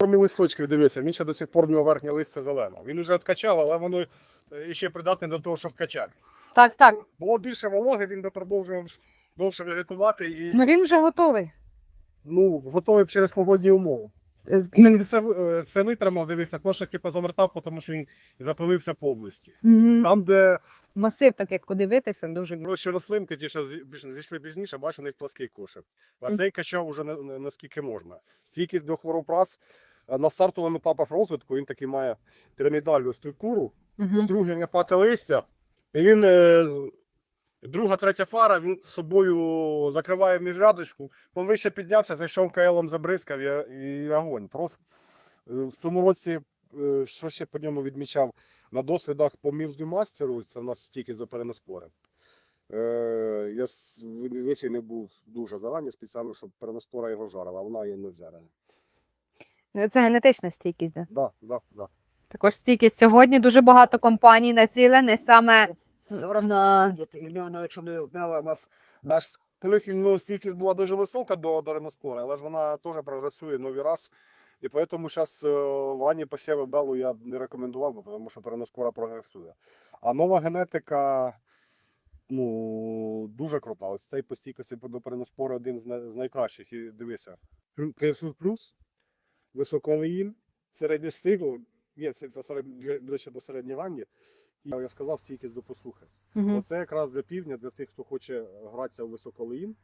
Формі листочків дивився, він ще до сих пор в нього верхнє листя зелено. Він вже відкачав, але воно е, ще придатне до того, щоб качати. Так, так. Було більше вологи, він би продовжував довше вегетувати і Ну він вже готовий. ну, готовий через погодні умови. Він все, е, все витримав, дивився, кошики позамертав, тому що він запилився повністю. Мгм. Там, де Масив, так як подивитися, дуже гроші рослинки, ті, що зійшли пізніше, бачу, у них плоский кошик. А цей качав уже на- на- наскільки можна. Стійкість до хворопрас е, на стартовому етапах розвитку він такий має пірамідальну структуру, Мгм. друге не пати листя. І він е, друга, третя фара, він собою закриває міжрядочку. Він вище піднявся, зайшов КЛом забризкав і, і огонь. Просто е, в цьому році, е, що ще по ньому відмічав, на досвідах по мілді мастеру, це в нас стільки за переноспори. Е, я в не був дуже зарані, спеціально, щоб переноспора його жарила, а вона є не жарена. Це генетична стійкість. Да? Да, да, да. Також стійкість. Сьогодні дуже багато компаній націлені саме Зараз на якщо не вмела, у нас наш колись ну, стійкість була дуже висока до, до Реноспора, але ж вона теж прогресує новий раз. І тому зараз в ранні посіви Белу я не рекомендував, бо тому що переноскора прогресує. А нова генетика ну, дуже крута. Ось цей по стійкості до переноспору один з, найкращих. І дивися. Кресут плюс, високолеїн, середній стигл, є це, ближче до середньої. І я сказав стійкість до посухи. Угу. Оце якраз для півдня, для тих, хто хоче гратися у високолиїн.